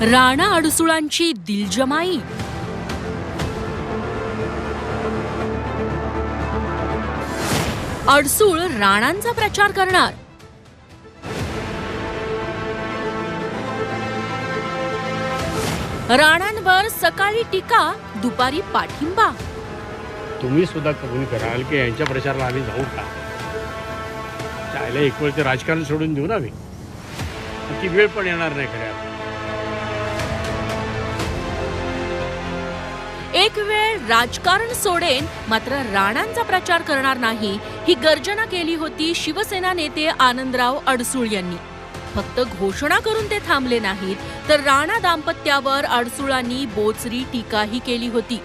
राणा अडसुळांची दिलजमाई. अडसूळ राणांचा प्रचार करणार. राणांवर सकाळी टीका दुपारी पाठिंबा. तुम्ही सुद्धा कबूल कराल की यांच्या प्रचाराला आम्ही जाऊ का? त्याला एक वेळ ते राजकारण सोडून देऊ ना मी ती वेळ पण येणार नाही खऱ्या एक वेळ राजकारण सोडेन मात्र राणांचा प्रचार करणार नाही ही गर्जना केली होती शिवसेना नेते आनंदराव अडसूळ यांनी. फक्त घोषणा करून ते थांबले नाहीत तर राणा दाम्पत्यावर अडसूळांनी बोचरी टीकाही केली होती.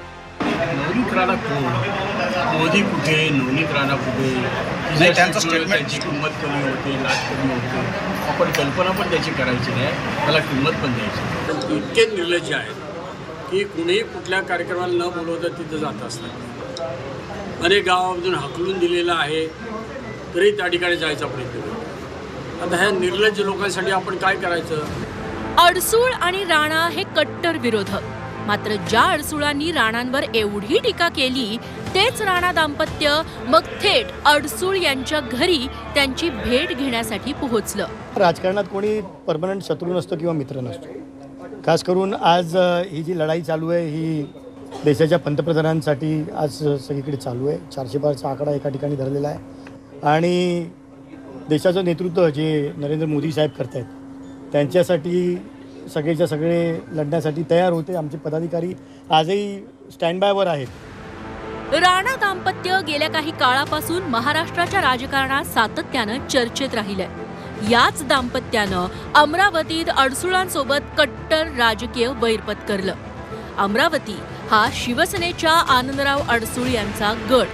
मोदी कुठे? नवनीत राणा कुठे? त्यांचं किंमत कमी होते लाच कमी होते. आपण कल्पना पण त्याची करायची नाही त्याला किंमत पण द्यायची इतके निर्लज्ज आहेत. की कुणीही कुठल्या कार्यक्रमाला न बोलवता तिथं जात असतात अनेक गावामधून हकलून दिलेलं आहे तरी त्या ठिकाणी जायचा प्रयत्न करतो. आता ह्या निर्लज्ज लोकांसाठी आपण काय करायचं? अडसूळ आणि राणा हे कट्टर विरोधक. मात्र ज्या अडसुळांनी राणांवर एवढी टीका केली तेच राणा दाम्पत्य मग थेट अडसूळ यांच्या घरी त्यांची भेट घेण्यासाठी पोहोचलं. राजकारणात कोणी परमनंट शत्रू नसतो किंवा मित्र नसतो. खास करून आज ही जी लढाई चालू आहे ही देशाच्या पंतप्रधानांसाठी आज सगळीकडे चालू आहे. चारशे पारचा आकडा एका ठिकाणी धरलेला आहे. आणि देशाचं नेतृत्व जे नरेंद्र मोदी साहेब करत आहेत त्यांच्यासाठी सगळेच्या सगळे लढण्यासाठी तयार होते आमचे पदाधिकारी. आजही स्टँड बायवर आहेत. राणा दाम्पत्य गेल्या काही काळापासून महाराष्ट्राच्या राजकारणात सातत्यानं चर्चेत राहिलंय. याच दाम्पत्यानं अमरावतीत अडसुळांसोबत कट्टर राजकीय वैरपत करलं. अमरावती हा शिवसेनेच्या आनंदराव अडसूळ यांचा गड.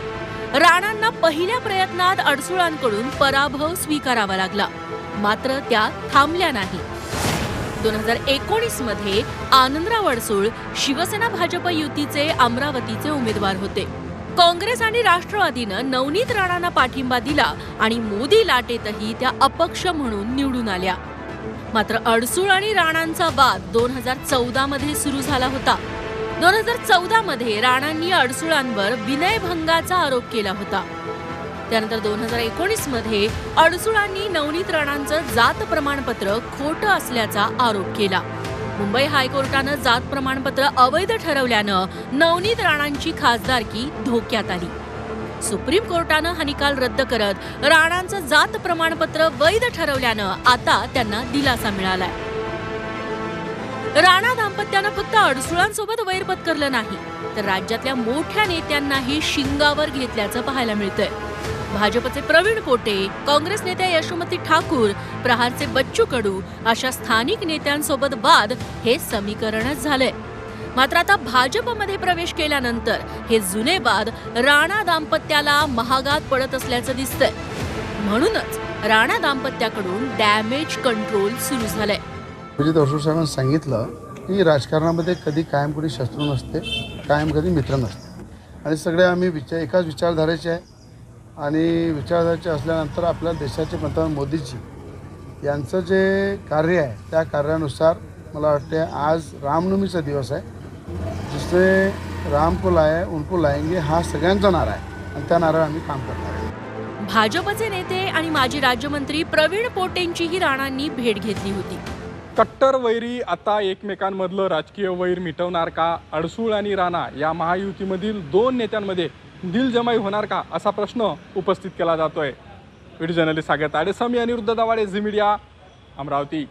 राणांना पहिल्या प्रयत्नात अडसुळांकडून पराभव स्वीकारावा लागला. मात्र त्या थांबल्या नाही. दोन हजार एकोणीसमध्ये आनंदराव अडसूळ शिवसेना भाजप युतीचे अमरावतीचे उमेदवार होते. काँग्रेस आणि राष्ट्रवादीनं नवनीत राणांना पाठिंबा दिला आणि मोदी लाटेतही त्या अपक्ष म्हणून निवडून आल्या. मात्र अडसूळ आणि राणांचा वाद दोन हजार चौदा मध्ये सुरू झाला होता. दोन हजार चौदा मध्ये राणांनी अडसुळांवर विनयभंगाचा आरोप केला होता. त्यानंतर दोन हजार एकोणीसमध्ये अडसुळांनी नवनीत राणांचं जात प्रमाणपत्र खोटं असल्याचा आरोप केला. मुंबई हायकोर्टानं जात प्रमाणपत्र अवैध ठरवल्यानं नवनीत राणांची खासदारकी धोक्यात आली. सुप्रीम कोर्टानं हा निकाल रद्द करत राणांचं जात प्रमाणपत्र वैध ठरवल्यानं आता त्यांना दिलासा मिळालाय. राणा दाम्पत्यानं फक्त अडसुळांसोबत वैर पत्करलं नाही तर राज्यातल्या मोठ्या नेत्यांनाही शिंगावर घेतल्याचं पाहायला मिळतंय. भाजपचे प्रवीण पोटे काँग्रेस नेत्या यशोमती ठाकूर प्रहारचे बच्चू कडू अशा स्थानिक नेत्यांसोबत वाद हे समीकरणच झालंय. मात्र आता भाजपमध्ये प्रवेश केल्यानंतर हे जुने वाद राणा दाम्पत्याला महागात पडत असल्याचं दिसतंय. म्हणूनच राणा दाम्पत्याकडून डॅमेज कंट्रोल सुरू झालंय. म्हणजे दर्शू साहेबांनी सांगितलं की राजकारणामध्ये कधी कायम कोणी शत्रू नसते कायम कधी मित्र नसते. आणि सगळे आम्ही विचार एकाच विचारधारेचे आहे. आणि विचारधारेचे असल्यानंतर आपल्या देशाचे पंतप्रधान मोदीजी यांचं जे कार्य आहे त्या कार्यानुसार मला वाटते आज रामनवमीचा दिवस आहे. जिसने राम को लाया उनको लाएंगे हा सगळ्यांचा नारा आहे. आणि त्या नाऱ्यावर आम्ही काम करणार आहे. भाजपचे नेते आणि माजी राज्यमंत्री प्रवीण पोटेंचीही राणांनी भेट घेतली होती. कट्टर वैरी आता एकमेकांमधलं राजकीय वैर मिटवणार का? अडसूळ आणि राणा या महायुतीमधील दोन नेत्यांमध्ये दिलजमाई होणार का असा प्रश्न उपस्थित केला जातोय. व्हिडिओ जर्नलिस्ट सागर ताडेसम आणि रुद्ध दावाडे झी मीडिया अमरावती.